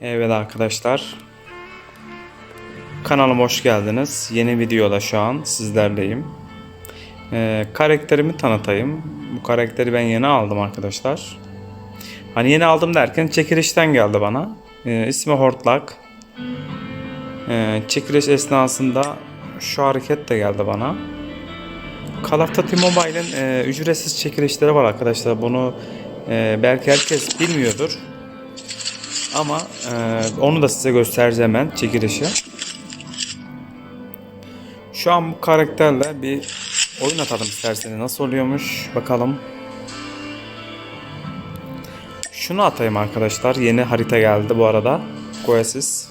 Evet arkadaşlar. Kanalıma hoş geldiniz. Yeni videoda şu an sizlerleyim. Ee, karakterimi tanıtayım. Bu karakteri ben yeni aldım arkadaşlar. Hani yeni aldım derken çekilişten geldi bana. Ee, ismi Hortlak. Ee, çekiliş esnasında şu hareket de geldi bana. Call of Duty Mobile'in e, ücretsiz çekilişleri var arkadaşlar. Bunu e, belki herkes bilmiyordur. Ama e, onu da size göstereceğim ben çekilişi. Şu an bu karakterle bir oyun atalım isterseniz. Nasıl oluyormuş bakalım. Şunu atayım arkadaşlar. Yeni harita geldi bu arada. Goesis.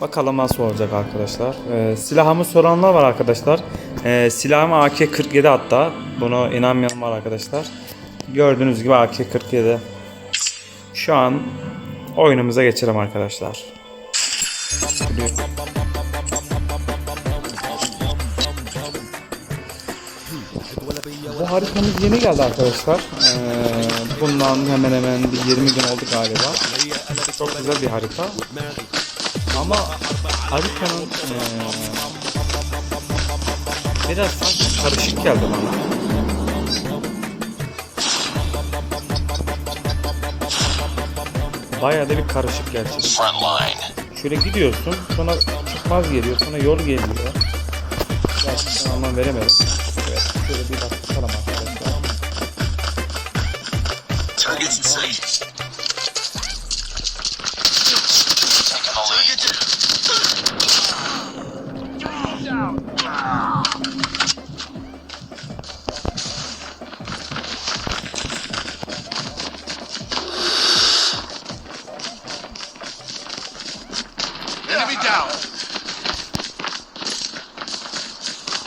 Bakalım nasıl olacak arkadaşlar. Ee, silahımı soranlar var arkadaşlar. Ee, silahım AK-47 hatta. Bunu inanmayan var arkadaşlar. Gördüğünüz gibi AK-47. Şu an oyunumuza geçelim arkadaşlar. Bu haritamız yeni geldi arkadaşlar. Ee, bundan hemen hemen bir 20 gün oldu galiba. Çok güzel bir harita. Ama haritanın ee, biraz karışık geldi bana. Bayağı da bir karışık gerçekten. Şöyle gidiyorsun, sonra çıkmaz geliyor, sonra yol geliyor. Gerçekten anlam veremedim. Evet, şöyle bir bak bakalım arkadaşlar. Targets in sight. Down.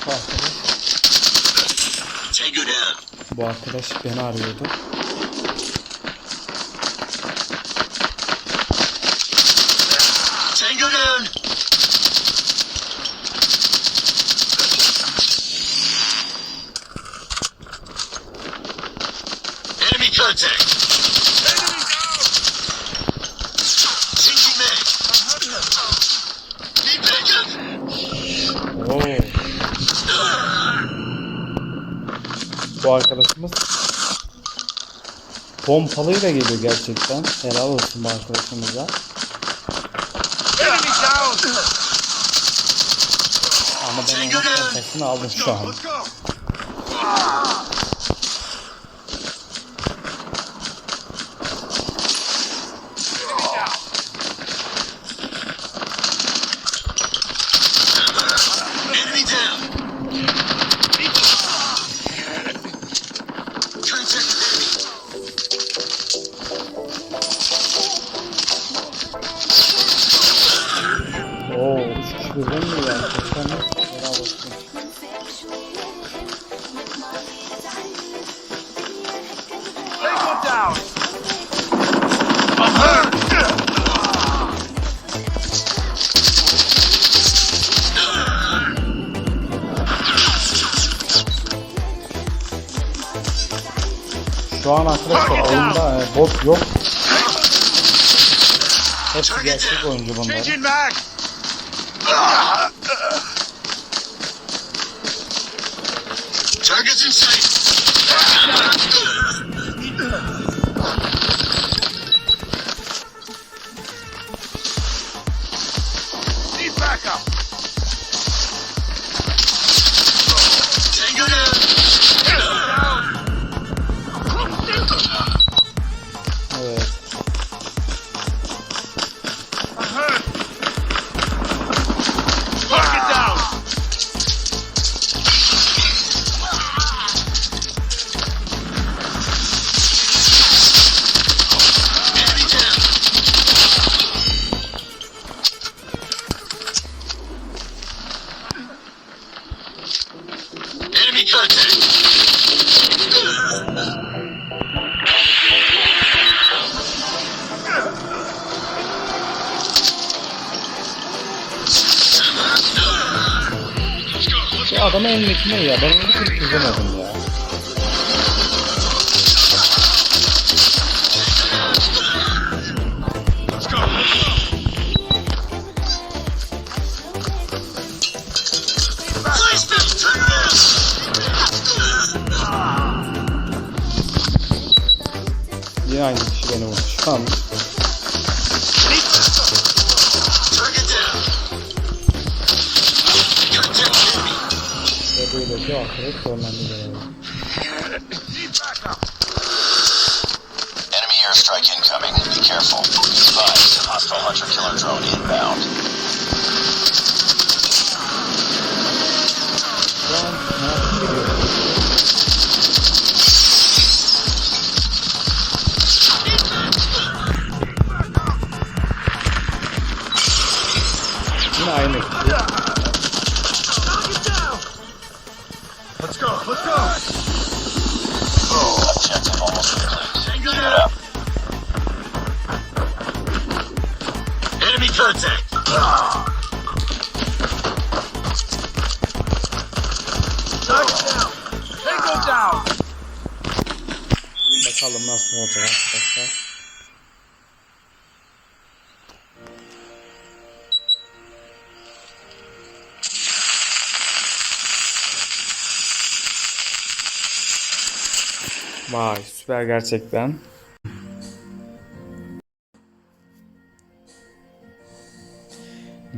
Bu arkadaş, Tango down. bu arkadaş beni arıyordu. Tango down. Enemy contact. Oo. Bu arkadaşımız pompalıyla geliyor gerçekten. Helal olsun bu arkadaşımıza. Ama ben onun pompasını aldım şu an. Birden mi ya? I'm hurt. Şu an arkadaşlar oyunda e, bot yok. Hepsi gerçek oyuncu bunlar. Targets in sight. Şu adamı ne ya? Ben onu türlü çözemedim ya. Aynı kişi beni vurmuş. Tamam. Ve. Enemy airstrike incoming. Be careful. Advised, hostile hunter killer drone inbound. Contact. Down. Bakalım nasıl olacak arkadaşlar. Vay süper gerçekten.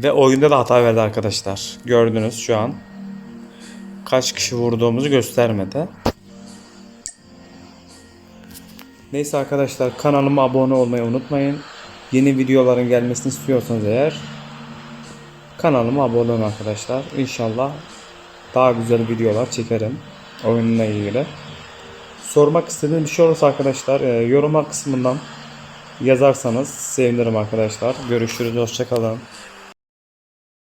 Ve oyunda da hata verdi arkadaşlar. Gördünüz şu an. Kaç kişi vurduğumuzu göstermedi. Neyse arkadaşlar kanalıma abone olmayı unutmayın. Yeni videoların gelmesini istiyorsanız eğer kanalıma abone olun arkadaşlar. İnşallah daha güzel videolar çekerim oyunla ilgili. Sormak istediğiniz bir şey olursa arkadaşlar e, yorumlar kısmından yazarsanız sevinirim arkadaşlar. Görüşürüz. Hoşçakalın.